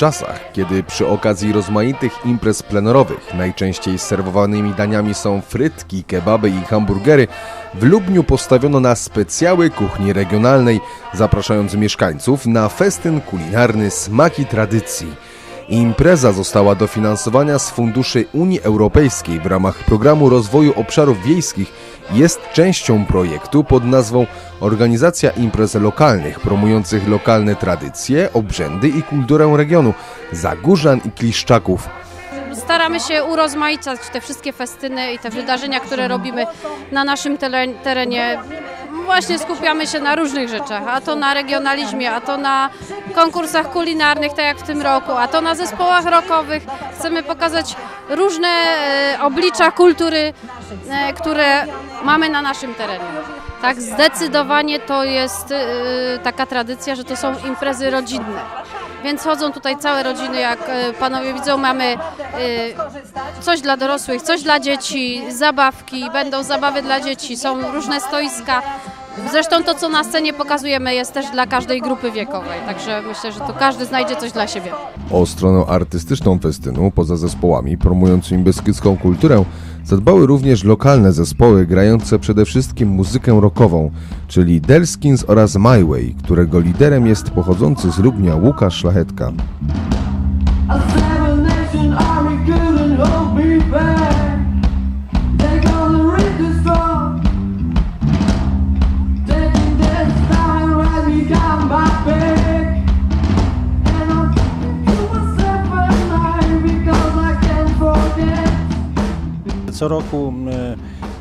Czasach, kiedy przy okazji rozmaitych imprez plenerowych najczęściej serwowanymi daniami są frytki, kebaby i hamburgery, w Lubniu postawiono na specjały kuchni regionalnej, zapraszając mieszkańców na festyn kulinarny Smaki Tradycji. Impreza została dofinansowana z funduszy Unii Europejskiej w ramach Programu Rozwoju Obszarów Wiejskich jest częścią projektu pod nazwą Organizacja Imprez Lokalnych promujących lokalne tradycje, obrzędy i kulturę regionu Zagórzan i Kliszczaków. Staramy się urozmaicać te wszystkie festyny i te wydarzenia, które robimy na naszym terenie. Właśnie skupiamy się na różnych rzeczach, a to na regionalizmie, a to na konkursach kulinarnych, tak jak w tym roku, a to na zespołach rockowych. Chcemy pokazać różne e, oblicza kultury, e, które mamy na naszym terenie. Tak, zdecydowanie to jest e, taka tradycja, że to są imprezy rodzinne. Więc chodzą tutaj całe rodziny, jak e, panowie widzą, mamy e, coś dla dorosłych, coś dla dzieci, zabawki, będą zabawy dla dzieci, są różne stoiska. Zresztą to, co na scenie pokazujemy, jest też dla każdej grupy wiekowej, także myślę, że tu każdy znajdzie coś dla siebie. O stronę artystyczną festynu, poza zespołami promującymi beskidzką kulturę, zadbały również lokalne zespoły grające przede wszystkim muzykę rockową, czyli Delskins oraz My Way, którego liderem jest pochodzący z Lubnia Łukasz Szlachetka. Co roku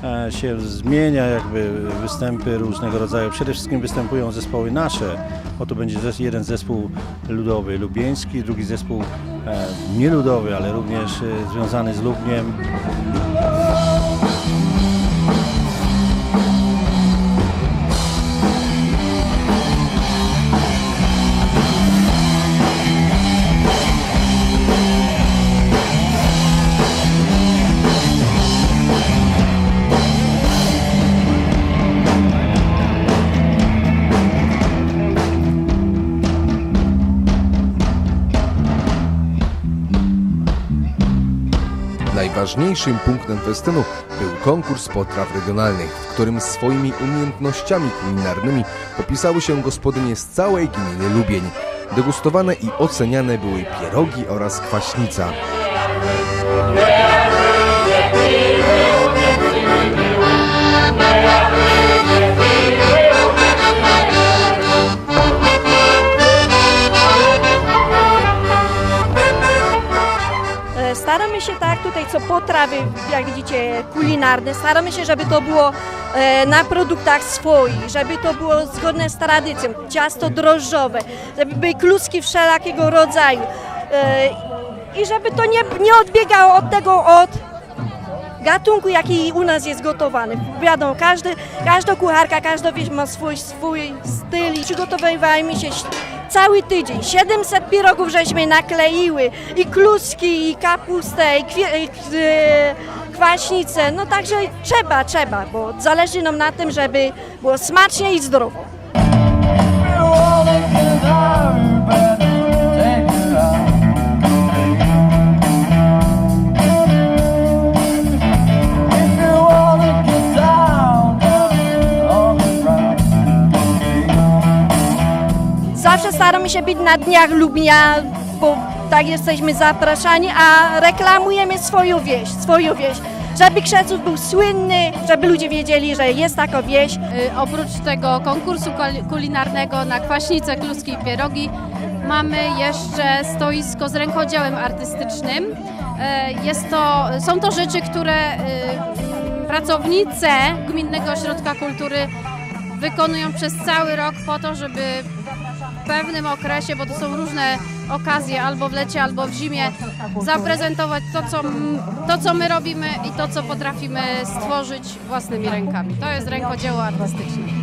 e, się zmienia jakby występy różnego rodzaju. Przede wszystkim występują zespoły nasze, bo tu będzie jeden zespół ludowy lubieński, drugi zespół e, nieludowy, ale również e, związany z Lubniem. Najważniejszym punktem festynu był konkurs potraw regionalnych, w którym swoimi umiejętnościami kulinarnymi popisały się gospodynie z całej gminy Lubień. Degustowane i oceniane były pierogi oraz kwaśnica. Staramy się tak tutaj, co potrawy, jak widzicie, kulinarne, staramy się, żeby to było e, na produktach swoich, żeby to było zgodne z tradycją, ciasto drożdżowe, żeby były kluski wszelakiego rodzaju e, i żeby to nie, nie odbiegało od tego, od gatunku, jaki u nas jest gotowany. Wiadomo, każdy, każda kucharka, każda wieś ma swój, swój styl i przygotowywajmy się cały tydzień. 700 pirogów żeśmy nakleiły i kluski, i kapustę, i e, kwaśnicę. No także trzeba, trzeba, bo zależy nam na tym, żeby było smacznie i zdrowo. Się być na dniach Lubnia, bo tak jesteśmy zapraszani, a reklamujemy swoją wieś, swoją wieś. Żeby Krzeców był słynny, żeby ludzie wiedzieli, że jest taka wieś. Y, Oprócz tego konkursu kul- kulinarnego na kwaśnice, kluski i pierogi mamy jeszcze stoisko z rękodziełem artystycznym. E, Jest to, są to rzeczy, które y, pracownice Gminnego Ośrodka Kultury wykonują przez cały rok po to, żeby pewnym okresie, bo to są różne okazje, albo w lecie, albo w zimie, zaprezentować to, co, to, co my robimy i to, co potrafimy stworzyć własnymi rękami. To jest rękodzieło artystyczne.